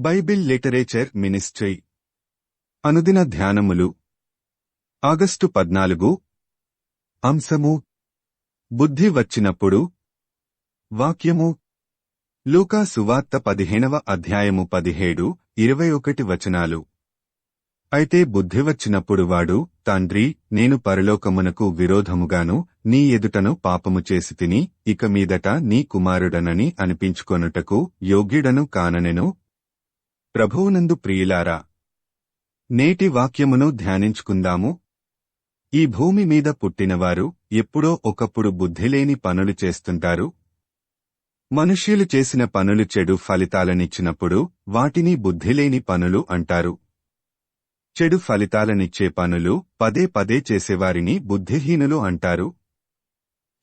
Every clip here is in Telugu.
Bible literature ministry. అనుదిన ధ్యానములు. ఆగస్టు పద్నాలుగు. అంశము. బుద్ధి వచ్చినప్పుడు. వాక్యము. లూకా సువార్త పదిహేనవ అధ్యాయము పదిహేడు ఇరవై ఒకటి వచనాలు. అయితే బుద్ధి వచ్చినప్పుడు వాడు తండ్రి నేను పరలోకమునకు విరోధముగాను నీ ఎదుటను పాపము చేసి తిని ఇక మీదట నీ కుమారుడనని అనిపించుకొనుటకు యోగ్యుడను కాననెను ప్రభువునందు ప్రియులారా నేటి వాక్యమును ధ్యానించుకుందాము. ఈ భూమి మీద పుట్టినవారు ఎప్పుడో ఒకప్పుడు బుద్ధిలేని పనులు చేస్తుంటారు. మనుష్యులు చేసిన పనులు చెడు ఫలితాలనిచ్చినప్పుడు వాటిని బుద్ధిలేని పనులు అంటారు. చెడు ఫలితాలనిచ్చే పనులు పదే పదే చేసేవారిని బుద్ధిహీనులు అంటారు.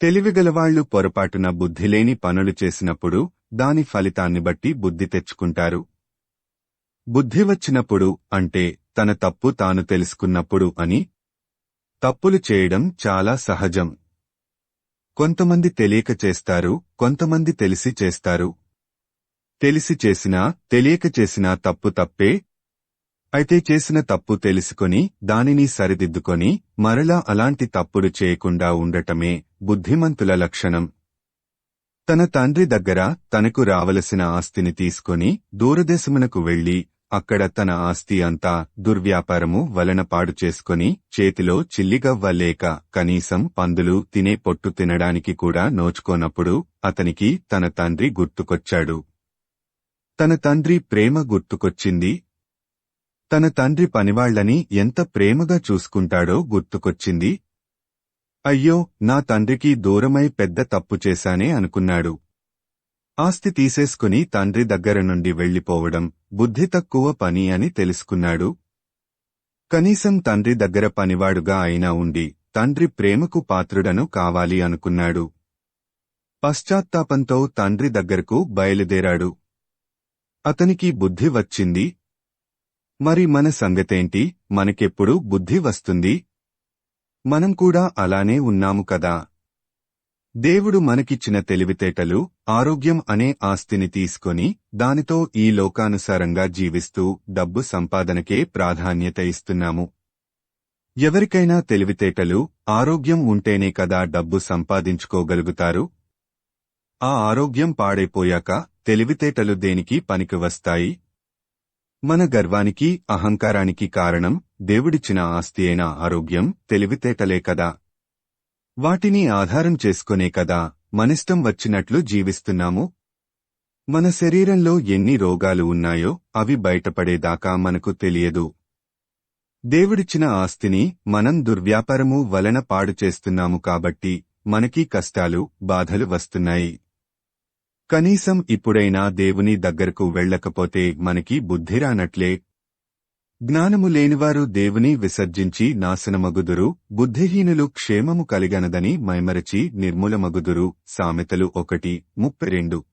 తెలివిగలవాళ్ళు పొరపాటున బుద్ధిలేని పనులు చేసినప్పుడు దాని ఫలితాన్ని బట్టి బుద్ధి తెచ్చుకుంటారు. బుద్ధి వచ్చినప్పుడు అంటే తన తప్పు తాను తెలుసుకున్నప్పుడు అని తప్పులు చేయడం చాలా సహజం. కొంతమంది తెలియక చేస్తారు కొంతమంది తెలిసి చేస్తారు. తెలిసి చేసినా తెలియక చేసినా తప్పు తప్పే. అయితే చేసిన తప్పు తెలుసుకొని దానిని సరిదిద్దుకొని మరలా అలాంటి తప్పులు చేయకుండా ఉండటమే బుద్ధిమంతుల లక్షణం. తన తండ్రి దగ్గర తనకు రావలసిన ఆస్తిని తీసుకొని దూరదేశమునకు వెళ్ళి అక్కడ తన ఆస్తి అంతా దుర్వ్యాపారము వలన పాడు చేసుకుని చేతిలో చిల్లిగవ్వ లేక కనీసం పందులు తినే పొట్టు తినడానికి కూడా నోచుకోనప్పుడు అతనికి తన తండ్రి గుర్తుకొచ్చాడు. తన తండ్రి ప్రేమ గుర్తుకొచ్చింది. తన తండ్రి పనివాళ్ళని ఎంత ప్రేమగా చూసుకుంటాడో గుర్తుకొచ్చింది. అయ్యో నా తండ్రికి దూరమై పెద్ద తప్పు చేశానే అనుకున్నాడు. ఆస్తి తీసేసుకుని తండ్రి దగ్గర నుండి వెళ్ళిపోవడం బుద్ధి తక్కువ పని అని తెలుసుకున్నాడు. కనీసం తండ్రి దగ్గర పనివాడుగా అయినా ఉండి తండ్రి ప్రేమకు పాత్రుడను కావాలి అనుకున్నాడు. పశ్చాత్తాపంతో తండ్రి దగ్గరకు బయలుదేరాడు. అతనికి బుద్ధి వచ్చింది. మరి మన సంగతేంటి? మనకెప్పుడు బుద్ధి వస్తుంది? మనం కూడా అలానే ఉన్నాము కదా. దేవుడు మనకిచ్చిన తెలివితేటలు ఆరోగ్యం అనే ఆస్తిని తీసుకొని దానితో ఈ లోకానుసారంగా జీవిస్తూ డబ్బు సంపాదనకే ప్రాధాన్యత ఇస్తున్నాము. ఎవరికైనా తెలివితేటలు ఆరోగ్యం ఉంటేనే కదా డబ్బు సంపాదించుకోగలుగుతారు? ఆ ఆరోగ్యం పాడైపోయాక తెలివితేటలు దేనికి పనికి వస్తాయి? మన గర్వానికి అహంకారానికి కారణం దేవుడిచ్చిన ఆస్తి అయిన ఆరోగ్యం తెలివితేటలే కదా. వాటిని ఆధారం చేసుకునే కదా మనిష్టం వచ్చినట్లు జీవిస్తున్నాము? మన శరీరంలో ఎన్ని రోగాలు ఉన్నాయో అవి బయటపడేదాకా మనకు తెలియదు. దేవుడిచ్చిన ఆస్తిని మనం దుర్వ్యాపారము వలన పాడు చేస్తున్నాము కాబట్టి మనకి కష్టాలు బాధలు వస్తున్నాయి. కనీసం ఇప్పుడైనా దేవుని దగ్గరకు వెళ్ళకపోతే మనకి బుద్ధి రానట్లే జ్ఞానము లేనివారు దేవుని విసర్జించి నాశనమగుదురు బుద్ధిహీనులు క్షేమము కలిగనదని మైమరచి నిర్మూలమగుదురు సామెతలు ఒకటి ముప్పై రెండు.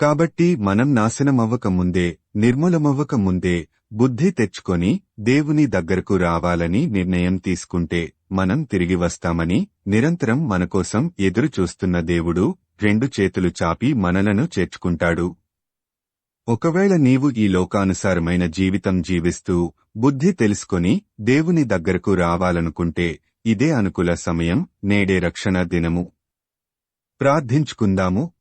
కాబట్టి మనం నాశనమవ్వక ముందే నిర్మూలమవ్వక ముందే బుద్ధి తెచ్చుకొని దేవుని దగ్గరకు రావాలని నిర్ణయం తీసుకుంటే మనం తిరిగి వస్తామని నిరంతరం మనకోసం ఎదురు చూస్తున్న దేవుడు రెండు చేతులు చాపి మనలను చేర్చుకుంటాడు. ఒకవేళ నీవు ఈ లోకానుసారమైన జీవితం జీవిస్తూ బుద్ధి తెలుసుకొని దేవుని దగ్గరకు రావాలనుకుంటే ఇదే అనుకూల సమయం నేడే రక్షణ దినము. ప్రార్థించుకుందాము.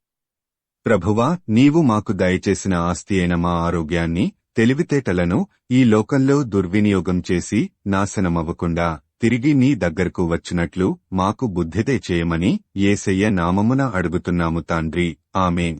ప్రభువా నీవు మాకు దయచేసిన ఆస్తి అయిన మా ఆరోగ్యాన్ని తెలివితేటలను ఈ లోకంలో దుర్వినియోగం చేసి నాశనమవ్వకుండా తిరిగి నీ దగ్గరకు వచ్చినట్లు మాకు బుద్ధితే చేయమని ఏసయ్య నామమున అడుగుతున్నాము తాండ్రి. ఆమెన్.